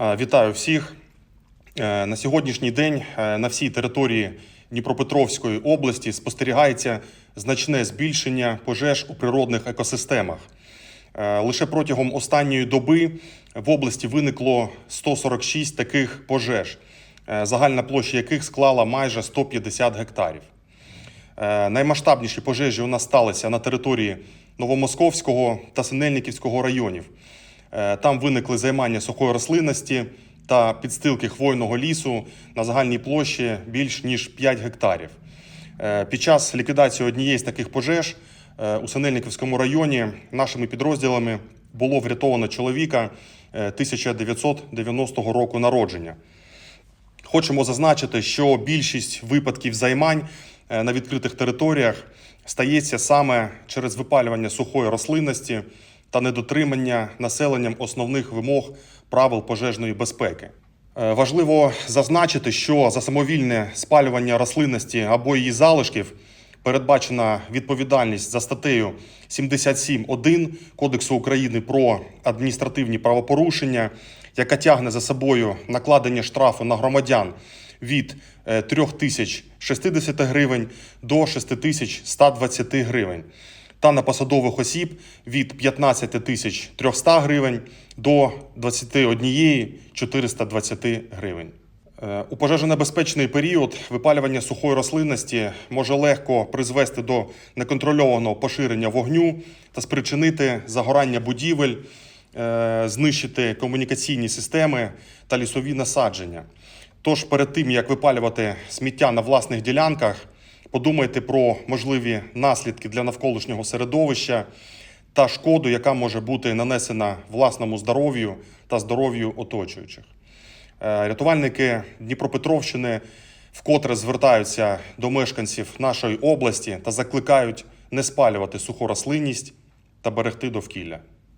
Е, Вітаю всіх. Е, На сьогоднішній день е, на всій території Дніпропетровської області спостерігається значне збільшення пожеж у природних екосистемах. Лише протягом останньої доби в області виникло 146 таких пожеж, загальна площа яких склала майже 150 гектарів. Наймасштабніші пожежі у нас сталися на території Новомосковського та Синельниківського районів. Е, Там виникли займання сухої рослинності та підстилки хвойного лісу на загальній площі більш ніж 5 гектарів. Е, Під час ліквідації однієї з таких пожеж е, у Синельниківському районі нашими підрозділами було врятовано чоловіка е, 1990 року народження. Хочемо зазначити, що більшість випадків займань на відкритих територіях стається саме через випалювання сухої рослинності та недотримання населенням основних вимог правил пожежної безпеки. Е, Важливо зазначити, що за самовільне спалювання рослинності або її залишків передбачена відповідальність за статтею 77.1 Кодексу України про адміністративні правопорушення, яка тягне за собою накладення штрафу на громадян від е, 3060 гривень до 6120 гривень та на посадових осіб від 15 тисяч 300 гривень до 21 420 гривень. Е, У пожежонебезпечний період випалювання сухої рослинності може легко призвести до неконтрольованого поширення вогню та спричинити загорання будівель, е, знищити комунікаційні системи та лісові насадження. Тож перед тим як випалювати сміття на власних ділянках, подумайте про можливі наслідки для навколишнього середовища та шкоду, яка може бути нанесена власному здоров'ю та здоров'ю оточуючих. Е, Рятувальники Дніпропетровщини вкотре звертаються до мешканців нашої області та закликають не спалювати суху рослинність та берегти довкілля.